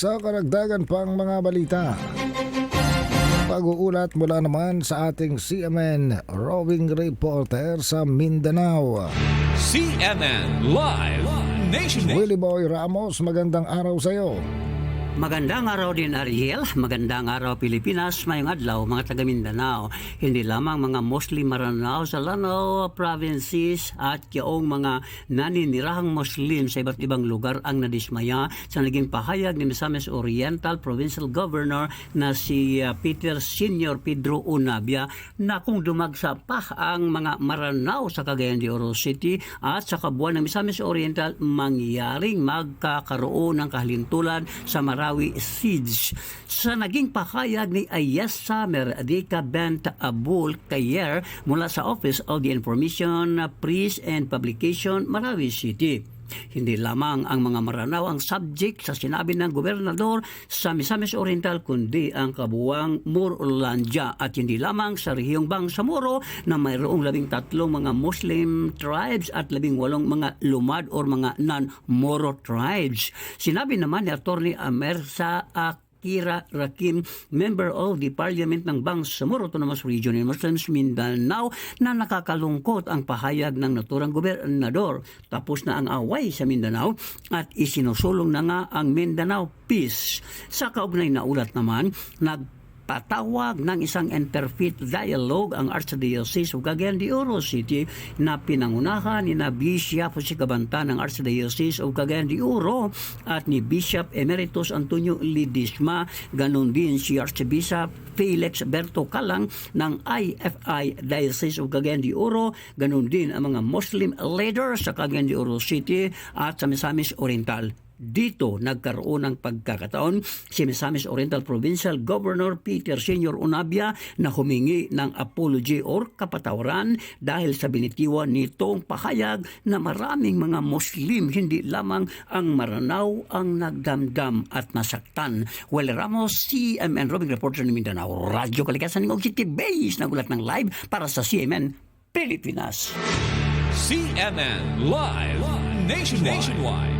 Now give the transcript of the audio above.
Sa karagdagan pang mga balita, pag-uulat mula naman sa ating CMN roving reporter sa Mindanao. CNN Live Nation. Willie Boy Ramos, magandang araw sa iyo. Magandang araw din Ariel, magandang araw Pilipinas, mayong adlaw mga taga Mindanao. Hindi lamang mga Muslim Maranao sa Lanao provinces at yaong mga naninirahang Muslim sa iba't ibang lugar ang nadismaya sa naging pahayag ni Misamis Oriental Provincial Governor na si uh, Peter Senior Pedro Unabia na kung dumagsa pa ang mga Maranao sa Cagayan de Oro City at sa kabuuan ng Misamis Oriental mangyaring magkakaroon ng kahalintulan sa Marawi Siege. Sa naging pahayag ni Ayesa Merdeka Bent Abul Kayer mula sa Office of the Information, Press and Publication, Marawi City. Hindi lamang ang mga Maranao ang subject sa sinabi ng gobernador sa Misamis Oriental kundi ang kabuwang Murlandia at hindi lamang sa rehiyong Bangsamoro na mayroong labing tatlong mga Muslim tribes at labing walong mga lumad or mga non-Moro tribes. Sinabi naman ni Atty. Amersa Kira Rakim, member of the Parliament ng Bangsamoro Autonomous Region in Muslims Mindanao na nakakalungkot ang pahayag ng naturang gobernador. Tapos na ang away sa Mindanao at isinusulong na nga ang Mindanao Peace. Sa kaugnay na ulat naman, nag patawag ng isang interfaith dialogue ang Archdiocese of Cagayan de Oro City na pinangunahan ni na Bishop si Kabanta ng Archdiocese of Cagayan de Oro at ni Bishop Emeritus Antonio Lidisma. Ganon din si Archbishop Felix Berto Calang ng IFI Diocese of Cagayan de Oro ganon din ang mga Muslim leaders sa Cagayan de Oro City at sa Misamis Oriental dito nagkaroon ng pagkakataon si Misamis Oriental Provincial Governor Peter Senior Unabia na humingi ng apology or kapatawaran dahil sa binitiwan nitong pahayag na maraming mga Muslim hindi lamang ang Maranao ang nagdamdam at nasaktan. Well, Ramos, CMN Robin Reporter ng Mindanao, Radyo Kalikasan ng City Base nagulat ng live para sa CMN Pilipinas. CNN Live Nation. Nationwide.